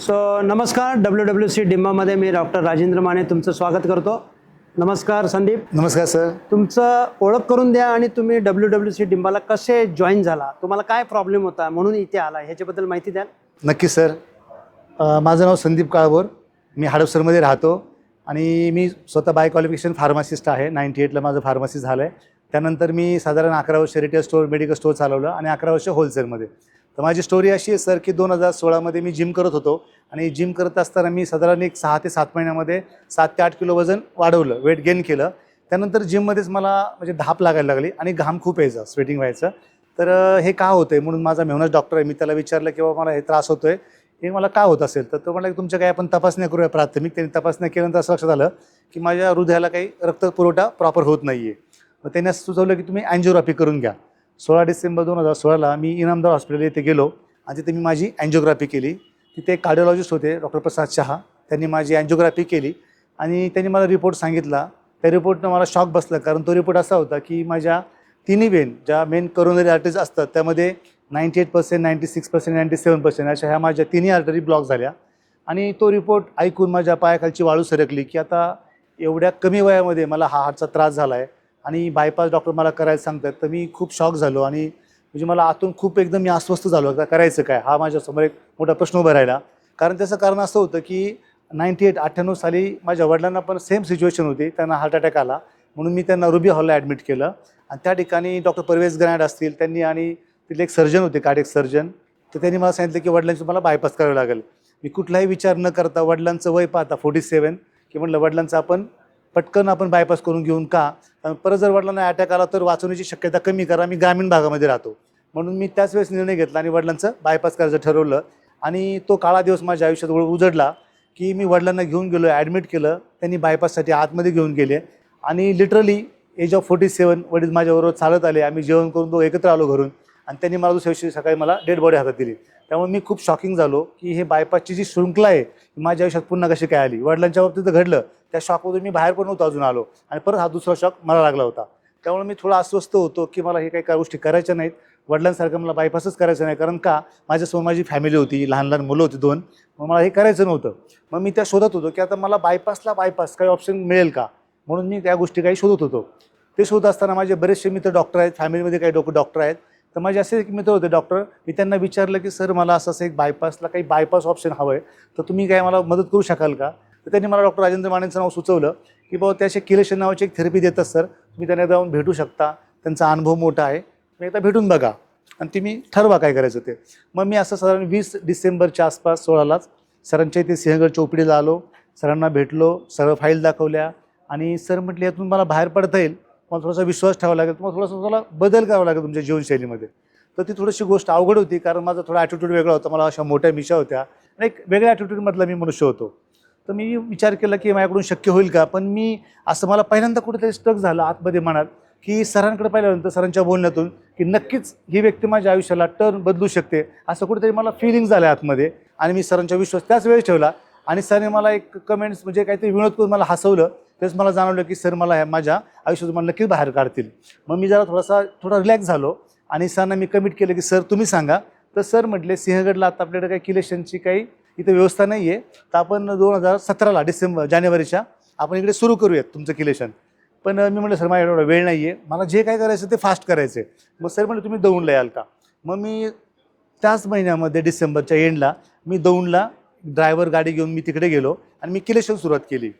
So नमस्कार W W C डिंबामध्ये मी डॉक्टर राजेंद्र माने तुमचं स्वागत करतो. नमस्कार संदीप. नमस्कार सर. तुमचं ओळख करून द्या आणि तुम्ही डब्ल्यू डब्ल्यू सी डिंबाला कसे जॉईन झाला? तुम्हाला काय प्रॉब्लेम होता? म्हणून इथे आला. ह्याच्याबद्दल माहिती द्याल. नक्की सर. माझं नाव संदीप काळभोर. मी हडपसरमध्ये राहतो आणि मी स्वतः बाय क्वालिफिकेशन फार्मासिस्ट आहे. नाईन्टी एटला माझं फार्मसी झालं आहे त्यानंतर मी साधारण अकरा वर्ष रिटेल स्टोअर मेडिकल स्टोअर चालवलं आणि अकरा वर्ष होलसेलमध्ये तर माझी स्टोरी अशी आहे सर की दोन हजार सोळामध्ये मी जिम करत होतो आणि जिम करत असताना मी साधारण एक सहा ते सात महिन्यामध्ये सात ते आठ किलो वजन वाढवलं वेट गेन केलं. त्यानंतर जिममध्येच मला म्हणजे धाप लागायला लागली आणि घाम खूप यायचा स्वेटिंग व्हायचं. तर हे का होतं आहे म्हणून माझा मेहनत डॉक्टर आहे. मी त्याला विचारलं की बाबा मला हे त्रास होतो आहे हे मला का होत असेल? तर तो म्हणाला की तुमच्या काही आपण तपासण्या करूया प्राथमिक. त्यांनी तपासण्या केल्यानंतर असं लक्षात आलं की माझ्या हृदयाला काही रक्तपुरवठा प्रॉपर होत नाही आहे मग त्यांनी असं सुचवलं की तुम्ही अँजिओग्राफी करून घ्या. सोळा डिसेंबर दोन हजार सोळाला मी इनामदार हॉस्पिटल येथे गेलो आणि तिथे मी माझी अँजिओग्राफी केली. तिथे एक कार्डिओलॉजिस्ट होते डॉक्टर प्रसाद शहा. त्यांनी माझी अँजिओग्राफी केली आणि त्यांनी मला रिपोर्ट सांगितला. त्या रिपोर्टनं मला शॉक बसला कारण तो रिपोर्ट असा होता की माझ्या तिन्ही वेन ज्या मेन करोनरी आर्टरीज असतात त्यामध्ये ninety eight percent ninety six percent ninety seven percent अशा ह्या माझ्या तिन्ही आर्टरी ब्लॉक झाल्या. आणि तो रिपोर्ट ऐकून माझ्या पायाखालची वाळू सरकली की आता एवढ्या कमी वयामध्ये मला हा हार्टचा त्रास झाला आहे आणि बायपास डॉक्टर मला करायला सांगतात. तर मी खूप शॉक झालो आणि म्हणजे मला आतून खूप एकदम मी अस्वस्थ झालो. आता करायचं काय? हा माझ्यासमोर एक मोठा प्रश्न उभा राहिला. कारण त्याचं कारण असं होतं की नाईंटी एट अठ्ठ्याण्णव साली माझ्या वडिलांना पण सेम सिच्युएशन होती. त्यांना हार्ट अटॅक आला. म्हणून मी त्यांना रुबी हॉलला ॲडमिट केलं. आणि त्या ठिकाणी डॉक्टर परवेज ग्रँड असतील त्यांनी आणि तिथले एक सर्जन होते कार्डिक सर्जन तर त्यांनी मला सांगितलं की वडिलांची मला बायपास करावं लागेल. मी कुठलाही विचार न करता वडिलांचं वय पाहता फोर्टी सेवन की म्हटलं वडिलांचं आपण पटकन आपण बायपास करून घेऊन का? परत जर वडिलांना अटॅक आला तर वाचवण्याची शक्यता कमी करा. मी ग्रामीण भागामध्ये राहतो. म्हणून मी त्याच वेळेस निर्णय घेतला आणि वडिलांचं बायपास करायचं ठरवलं. आणि तो काळा दिवस माझ्या आयुष्यात उजडला की मी वडिलांना घेऊन गेलो ॲडमिट केलं. त्यांनी बायपाससाठी आतमध्ये घेऊन गेले. आणि literally age of forty seven वडील माझ्याबरोबर चालत आले. आम्ही जेवण करून तो एकत्र आलो घरून. आणि त्यांनी मला दुसऱ्या दिवशी सकाळी मला डेड बॉडी हातात दिली. त्यामुळे मी खूप शॉकिंग झालो की हे बायपासची जी शृंखला आहे ही माझ्या आयुष्यात पुन्हा कशी काय आली? वडिलांच्या बाबतीत घडलं. त्या शॉकमधून मी बाहेर पण नव्हतो अजून आलो. आणि परत हा दुसरा शॉक मला लागला होता. त्यामुळे मी थोडा अस्वस्थ होतो की मला हे काही काय गोष्टी करायच्या नाहीत. वडिलांसारखं मला बायपासच करायचं नाही. कारण का? माझ्यासमोर माझी फॅमिली होती लहान लहान मुलं होती दोन. मग मला हे करायचं नव्हतं. मग मी त्या शोधत होतो की आता मला बायपासला बायपास काही ऑप्शन मिळेल का? म्हणून मी त्या गोष्टी काही शोधत होतो. ते शोधत असताना माझे बरेचसे मित्र डॉक्टर आहेत. फॅमिलीमध्ये काही डॉक्टर डॉक्टर आहेत. तर माझे असे एक मित्र होते डॉक्टर मी त्यांना विचारलं की सर मला असं असं एक बायपासला काही बायपास ऑप्शन हवं आहे तर तुम्ही काय मला मदत करू शकाल का? तर त्यांनी मला डॉक्टर राजेंद्र मानेंचं नाव सुचवलं की बाबा त्याचे किलेशन नावाची एक थेरपी देतात सर तुम्ही त्यांना जाऊन भेटू शकता. त्यांचा अनुभव मोठा आहे. तुम्ही एकदा भेटून बघा. आणि तुम्ही ठरवा काय करायचं ते. मग मी असं साधारण वीस डिसेंबरच्या आसपास सोळालाच सरांच्या इथे सिंहगड चौपडीला आलो. सरांना भेटलो. सर्व फाईल दाखवल्या. आणि सर म्हटले यातून मला बाहेर पडता येईल. मला थोडासा विश्वास ठेवावा लागेल. तुम्हाला थोडासा तुम्हाला बदल करावा लागेल तुमच्या जीवनशैलीमध्ये. तर ती थोडीशी गोष्ट अवघड होती कारण माझा थोडा ॲटिट्यूड वेगळा होता. मला अशा मोठ्या मिशा होत्या. आणि एक वेगळ्या ॲटिट्यूडमधला मी मनुष्य होतो. तर मी विचार केला की माझ्याकडून शक्य होईल का? पण मी असं मला पहिल्यांदा कुठेतरी स्टक झालं आतमध्ये मनात की सरांकडे पाहिल्यानंतर सरांच्या बोलण्यातून की नक्कीच ही व्यक्ती माझ्या आयुष्याला टर्न बदलू शकते असं कुठेतरी मला फिलिंग झालं आतमध्ये. आणि मी सरांचा विश्वास त्याच वेळेस ठेवला आणि सरांनी मला एक कमेंट्स म्हणजे काहीतरी विनोद करून मला हसवलं. तेच मला जाणवलं की सर मला ह्या माझ्या आयुष्यातून मला नक्कीच बाहेर काढतील. मग मी जरा थोडासा थोडा रिलॅक्स झालो आणि सरांना मी कमिट केलं की सर तुम्ही सांगा. तर सर म्हटले सिंहगडला आता आपल्याकडे काही किलेशनची काही इथे व्यवस्था नाही आहे तर आपण दोन हजार सतराला डिसेंबर जानेवारीच्या आपण इकडे सुरू करूयात तुमचं किलेशन. पण मी म्हटलं सर माझ्या एवढा वेळ नाही आहे मला जे काय करायचं ते फास्ट करायचं आहे मग सर म्हटलं तुम्ही दौंडला याल का? मग मी त्याच महिन्यामध्ये डिसेंबरच्या एंडला मी दौंडला ड्रायव्हर गाडी घेऊन मी तिकडे गेलो आणि मी किलेशन सुरुवात केली.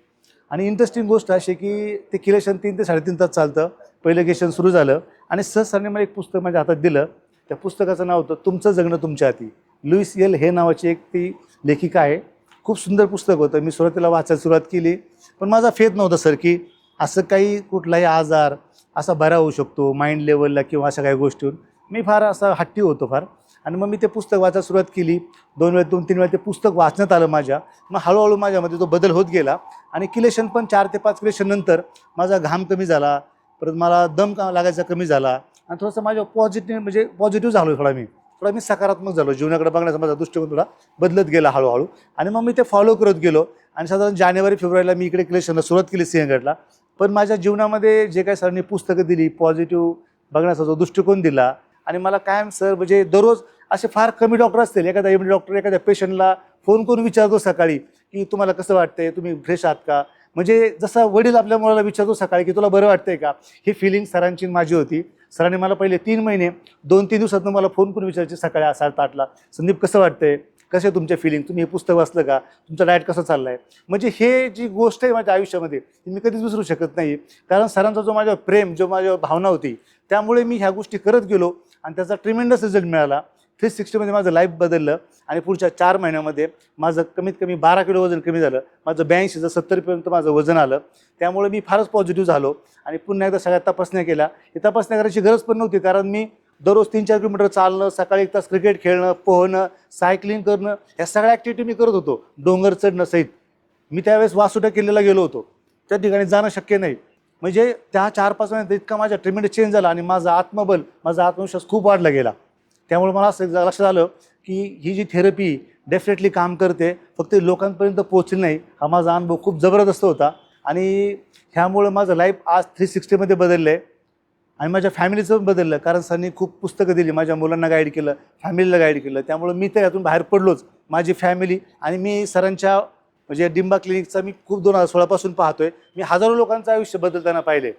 आणि इंटरेस्टिंग गोष्ट अशी की ते किलेशन तीन ते साडेतीन तास चालतं. पहिलं किलेशन सुरू झालं आणि सहज सरने मला एक पुस्तक माझ्या हातात दिलं. त्या पुस्तकाचं नाव होतं तुमचं जगणं तुमच्या हाती. लुईस एल हे नावाची एक ती लेखिका आहे. खूप सुंदर पुस्तक होतं. मी सुरुवातीला वाचायला सुरुवात केली पण माझा फेत नव्हता सर की असं काही कुठलाही आजार असा बरा होऊ शकतो माइंड लेवलला किंवा अशा काही गोष्टीवर. मी फार असा हट्टी होतो फार. आणि मग मी ते पुस्तक वाचायला सुरुवात केली. दोन वेळा दोन तीन वेळा ते पुस्तक वाचण्यात आलं माझ्या. मग हळूहळू माझ्यामध्ये तो बदल होत गेला. आणि किलेशन पण चार ते पाच किलेशन नंतर माझा घाम कमी झाला. परत मला दम का लागायचा कमी झाला. आणि थोडंसं माझ्या पॉझिटिव्ह म्हणजे पॉझिटिव्ह झालो थोडा मी. थोडा मी सकारात्मक झालो. जीवनाकडे बघण्याचा माझा दृष्टिकोन थोडा बदलत गेला हळूहळू. आणि मग मी ते फॉलो करत गेलो. आणि साधारण जानेवारी फेब्रुवारीला मी इकडे क्लेशनला सुरुवात केली सिंहगडला. पण माझ्या जीवनामध्ये जे काही सरांनी पुस्तकं दिली पॉझिटिव्ह बघण्याचा जो दृष्टिकोन दिला आणि मला कायम सर म्हणजे दररोज असे फार कमी डॉक्टर असतील. एखादा एम डॉक्टर एखाद्या पेशंटला फोन करून विचारतो सकाळी की तुम्हाला कसं वाटतंय? तुम्ही फ्रेश आहात का? म्हणजे जसं वडील आपल्या मुलाला विचारतो सकाळी की तुला बरं वाटतंय का? ही फिलिंग सरांची माझी होती. सरांनी मला पहिले तीन महिने दोन तीन दिवसातनं मला फोन करून विचारायचे सकाळी सात आठला. संदीप कसं वाटतंय? कसे आहे तुमचे फिलिंग तुम्ही हे पुस्तक वाचलं का? तुमचा डायट कसं चाललाय? म्हणजे हे जी गोष्ट आहे माझ्या आयुष्यामध्ये ती मी कधीच विसरू शकत नाही. कारण सरांचा जो माझ्या प्रेम जो माझ्या भावना होती त्यामुळे मी ह्या गोष्टी करत गेलो आणि त्याचा ट्रिमेंडस रिझल्ट मिळाला. थ्री सिक्स्टीमध्ये माझं लाईफ बदललं आणि पुढच्या चार महिन्यामध्ये माझं कमीत कमी बारा किलो वजन कमी झालं. माझं ब्याऐंशीचं सत्तरपर्यंत माझं वजन आलं. त्यामुळे मी फारच पॉझिटिव्ह झालो आणि पुन्हा एकदा सगळ्या तपासण्या केल्या. हे तपासण्या करायची गरज पण नव्हती कारण मी दररोज तीन चार किलोमीटर चालणं सकाळी एक तास क्रिकेट खेळणं पोहणं सायकलिंग करणं ह्या सगळ्या ॲक्टिव्हिटी मी करत होतो. डोंगर चढणं सहित. मी त्यावेळेस वासुटा किल्ल्याला गेलो होतो. त्या ठिकाणी जाणं शक्य नाही. म्हणजे त्या चार पाच महिन्यात इतका माझ्या ट्रीटमेंट चेंज झाला आणि माझा आत्मबल माझा आत्मविश्वास खूप वाढला गेला. त्यामुळे मला असं लक्षात आलं की ही जी थेरपी डेफिनेटली काम करते फक्त लोकांपर्यंत पोहोचली नाही हा माझा अनुभव खूप जबरदस्त होता. आणि ह्यामुळं माझं लाईफ आज थ्री सिक्स्टीमध्ये बदललं आहे आणि माझ्या फॅमिलीचं पण बदललं कारण सरांनी खूप पुस्तकं दिली माझ्या मुलांना गाईड केलं फॅमिलीला गाईड केलं. त्यामुळं मी तर यातून बाहेर पडलोच. माझी फॅमिली आणि मी सरांच्या म्हणजे डिंबा क्लिनिकचा मी खूप दोन हजार सोळापासून पाहतोय. मी हजारो लोकांचं आयुष्य बदलताना पाहिले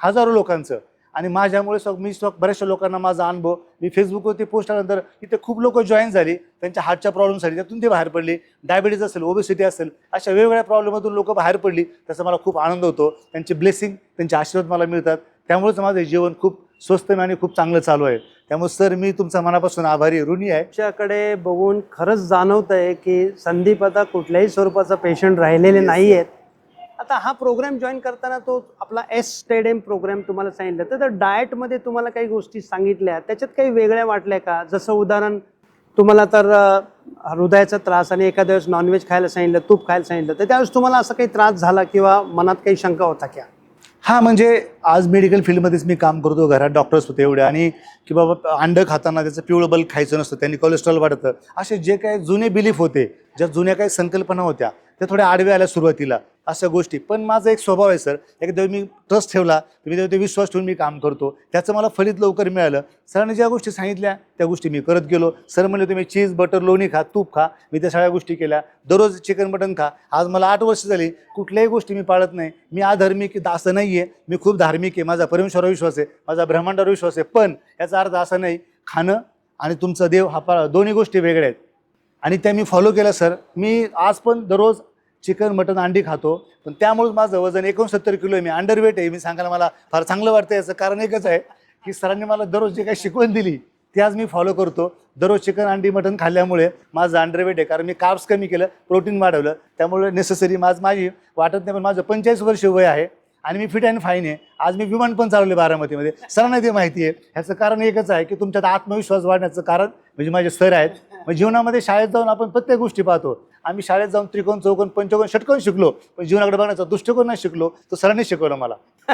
हजारो लोकांचं. आणि माझ्यामुळे स्व मी स्व बऱ्याचशा लोकांना माझा अनुभव मी फेसबुकवरती पोस्ट आल्यानंतर तिथे खूप लोक जॉईन झाली. त्यांच्या हार्टच्या प्रॉब्लेमसाठी त्यातून ते बाहेर पडली. डायबिटीज असेल ओबेसिटी असेल अशा वेगवेगळ्या प्रॉब्लेममधून लोक बाहेर पडली. त्याचा मला खूप आनंद होतो. त्यांचे ब्लेसिंग त्यांचे आशीर्वाद मला मिळतात. त्यामुळेच माझं जीवन खूप स्वस्त आणि खूप चांगलं चालू आहे. त्यामुळे सर मी तुमचा मनापासून आभारी ऋणी आहे. तुमच्याकडे बघून खरंच जाणवत आहे की संदीप आता कुठल्याही स्वरूपाचा पेशंट राहिलेले नाही आहेत आता हा प्रोग्राम जॉईन करताना तो आपला एस स्टेडियम प्रोग्राम तुम्हाला सांगितलं. तर डाएटमध्ये तुम्हाला काही गोष्टी सांगितल्या. त्याच्यात काही वेगळ्या वाटल्या का? जसं उदाहरण तुम्हाला तर हृदयाचा त्रास आणि एखाद्या वेळेस नॉनव्हेज खायला सांगितलं तूप खायला सांगितलं तर त्यावेळेस तुम्हाला असा काही त्रास झाला किंवा मनात काही शंका होता क्या? हा म्हणजे आज मेडिकल फील्डमध्येच मी काम करतो घरात डॉक्टर्स होते एवढे आणि की बाबा अंडं खाताना त्याचं पिवळं बल खायचं नसतं त्यांनी कोलेस्ट्रॉल वाढतं. असे जे काही जुने बिलीफ होते ज्या जुन्या काही संकल्पना होत्या त्या थोड्या आडव्या आल्या सुरुवातीला. अशा गोष्टी. पण माझा एक स्वभाव आहे सर. एकदा मी ट्रस्ट ठेवला तर मी ते विश्वास ठेवून मी काम करतो. त्याचं मला फलित लवकर मिळालं. सरांनी ज्या गोष्टी सांगितल्या त्या गोष्टी मी करत गेलो. सर म्हणले तुम्ही चीज बटर लोणी खा तूप खा. मी त्या सगळ्या गोष्टी केल्या. दररोज चिकन मटन खा. आज मला आठ वर्ष झाली कुठल्याही गोष्टी मी पाळत नाही. मी आधार्मिक असं नाही आहे मी खूप धार्मिक आहे. माझा परमेश्वरावर विश्वास आहे माझा ब्रह्मांडावर विश्वास आहे. पण याचा अर्थ असा नाही खाणं आणि तुमचा देव हा पा दोन्ही गोष्टी वेगळ्या आहेत. आणि त्या मी फॉलो केल्या सर. मी आज पण दररोज चिकन मटन अंडी खातो. पण त्यामुळेच माझं वजन एकोणसत्तर किलो आहे. मी अंडरवेट आहे. मी सांगायला मला फार चांगलं वाटतं याचं कारण एकच आहे की सरांनी मला दररोज जे काही शिकवण दिली ते आज मी फॉलो करतो. दररोज चिकन अंडी मटन खाल्ल्यामुळे माझं अंडरवेट आहे. कारण मी कार्ब्स कमी केलं प्रोटीन वाढवलं. त्यामुळे नेसेसरी माझ माझी वाटत नाही पण माझं पंचेचाळीस वर्ष वय आहे आणि मी फिट अँड फाईन आहे. आज मी विमान पण चालवले बारामतीमध्ये. सरांना ते माहिती आहे. ह्याचं कारण एकच आहे की तुमच्यात आत्मविश्वास वाढण्याचं कारण म्हणजे माझे सर आहेत. मग जीवनामध्ये शाळेत जाऊन आपण प्रत्येक गोष्टी पाहतो. आम्ही शाळेत जाऊन त्रिकोण चौकोन पंचकोन षटकोन शिकलो. पण जीवनाकडे बघण्याचा दृष्टिकोन नाही शिकलो तो सरांनी शिकवलं मला.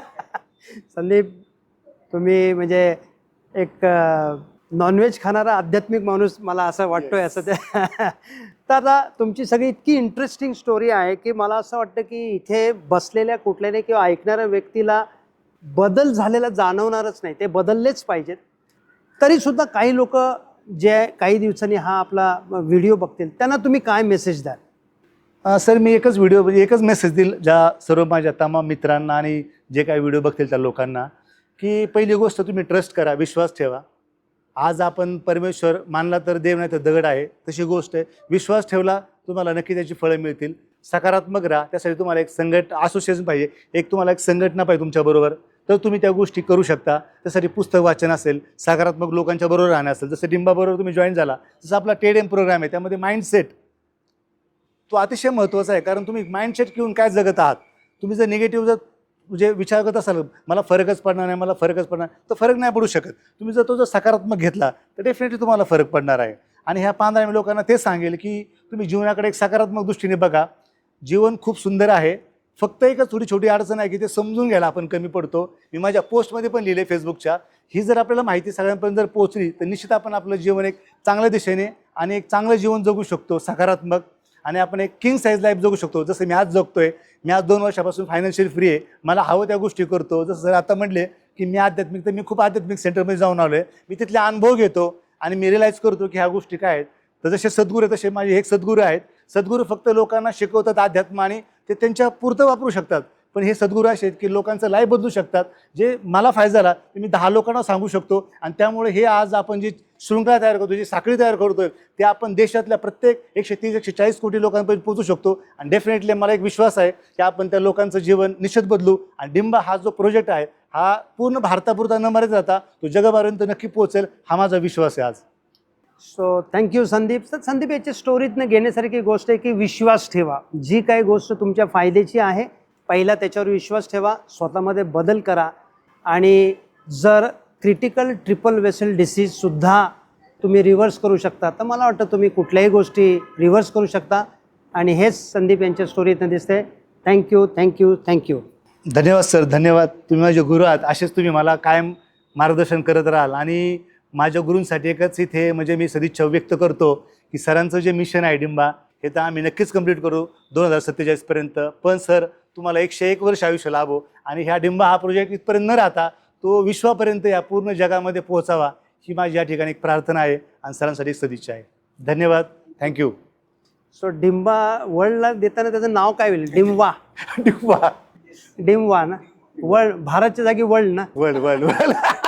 संदीप तुम्ही म्हणजे एक नॉनव्हेज खाणारा आध्यात्मिक माणूस मला असं वाटतोय असं ते. तर आता तुमची सगळी इतकी इंटरेस्टिंग स्टोरी आहे की मला असं वाटतं की इथे बसलेल्या कुठल्याने किंवा ऐकणाऱ्या व्यक्तीला बदल झालेला जाणवणारच नाही. ते बदललेच पाहिजेत. तरीसुद्धा काही लोक जे काही दिवसांनी हा आपला व्हिडिओ बघतील त्यांना तुम्ही काय मेसेज द्याल? सर मी एकच व्हिडिओ म्हणजे एकच मेसेज देईल ज्या सर्व माझ्या तमाम मित्रांना आणि जे काही व्हिडिओ बघतील त्या लोकांना की पहिली गोष्ट तुम्ही ट्रस्ट करा विश्वास ठेवा. आज आपण परमेश्वर मानला तर देव नाही तर दगड आहे तशी गोष्ट आहे. विश्वास ठेवला तुम्हाला नक्की त्याची फळं मिळतील. सकारात्मक राहा त्यासाठी तुम्हाला एक संघट असोसिएशन पाहिजे. एक तुम्हाला एक संघटना पाहिजे तुमच्याबरोबर तर तुम्ही त्या गोष्टी करू शकता. त्यासाठी पुस्तक वाचन असेल सकारात्मक लोकांच्या बरोबर राहणं असेल जसं डिंबाबरोबर तुम्ही जॉईन झाला जसं आपला टेड एम प्रोग्राम आहे त्यामध्ये माइंडसेट तो अतिशय महत्त्वाचा आहे. कारण तुम्ही माइंडसेट घेऊन काय जगत आहात? तुम्ही जर निगेटिव्ह जर म्हणजे विचार करत असाल मला फरकच पडणार नाही मला फरकच पडणार तर फरक नाही पडू शकत. तुम्ही जर तो जर सकारात्मक घेतला तर डेफिनेटली तुम्हाला फरक पडणार आहे. आणि ह्या पांधरा मी लोकांना ते सांगेल की तुम्ही जीवनाकडे एक सकारात्मक दृष्टीने बघा. जीवन खूप सुंदर आहे. फक्त एकच थोडी छोटी अडचण आहे की ते समजून घ्यायला आपण कमी पडतो. मी माझ्या पोस्टमध्ये पण लिहिले फेसबुकच्या. ही जर आपल्याला माहिती सगळ्यांपर्यंत जर पोहोचली तर निश्चित आपण आपलं जीवन एक चांगल्या दिशेने आणि एक चांगलं जीवन जगू शकतो सकारात्मक. आणि आपण एक किंग साईज लाईफ जगू शकतो. जसं मी आज जगतोय मी आज दोन वर्षापासून फायनान्शियल फ्री आहे. मला हवं त्या गोष्टी करतो. जसं सर आता म्हटले की मी आध्यात्मिक तर मी खूप आध्यात्मिक सेंटरमध्ये जाऊन आलो आहे मी तिथले अनुभव घेतो आणि मी रिलाईज करतो की ह्या गोष्टी काय आहेत. तर जसे सद्गुरू तसे माझे एक सद्गुरू आहेत. सद्गुरू फक्त लोकांना शिकवतात अध्यात्म आणि ते त्यांच्या पुरतं वापरू शकतात. पण हे सद्गुरू असे आहेत की लोकांचं लाईफ बदलू शकतात. जे मला फायदा झाला ते मी दहा लोकांना सांगू शकतो. आणि त्यामुळे हे आज आपण जी शृंखला तयार करतो जी साखळी तयार करतोय ते आपण देशातल्या प्रत्येक एकशे तीस एकशे चाळीस कोटी लोकांपर्यंत पोहोचू शकतो. आणि डेफिनेटली मला एक विश्वास आहे की आपण त्या लोकांचं जीवन निश्चित बदलू. आणि डिंबा हा जो प्रोजेक्ट आहे हा पूर्ण भारतापुरता न मर्यादित जाता तो जगापर्यंत नक्की पोहोचेल हा माझा विश्वास आहे आज. सो थँक्यू संदीप तर संदीप याच्या स्टोरीतनं घेण्यासारखी गोष्ट आहे की विश्वास ठेवा. जी काही गोष्ट तुमच्या फायद्याची आहे पहिला त्याच्यावर विश्वास ठेवा स्वतःमध्ये बदल करा. आणि जर क्रिटिकल ट्रिपल वेसल डिसीजसुद्धा तुम्ही रिव्हर्स करू शकता तर मला वाटतं तुम्ही कुठल्याही गोष्टी रिव्हर्स करू शकता. आणि हेच संदीप यांच्या स्टोरीतनं दिसते thank you thank you thank you धन्यवाद सर धन्यवाद. तुम्ही माझे गुरु आहात. असेच तुम्ही मला कायम मार्गदर्शन करत राहाल. आणि माझ्या गुरूंसाठी एकच इथे म्हणजे मी सदिच्छा व्यक्त करतो की सरांचं जे मिशन आहे डिंबा हे तर आम्ही नक्कीच कंप्लीट करू दोन हजार सत्तेचाळीसपर्यंत पण सर तुम्हाला एकशे एक वर्ष आयुष्य लाभो आणि ह्या डिंबा हा प्रोजेक्ट इथपर्यंत न राहता तो विश्वापर्यंत या पूर्ण जगामध्ये पोहोचावा ही माझी या ठिकाणी एक प्रार्थना आहे आणि सरांसाठी एक सदिच्छा आहे. धन्यवाद. थँक्यू सो डिंबा वर्ल्डला देताना त्याचं नाव काय होईल? डिंबा. डिंबा. डिंबा ना? वर्ल्ड भारतच्या जागी वर्ल्ड ना? World world world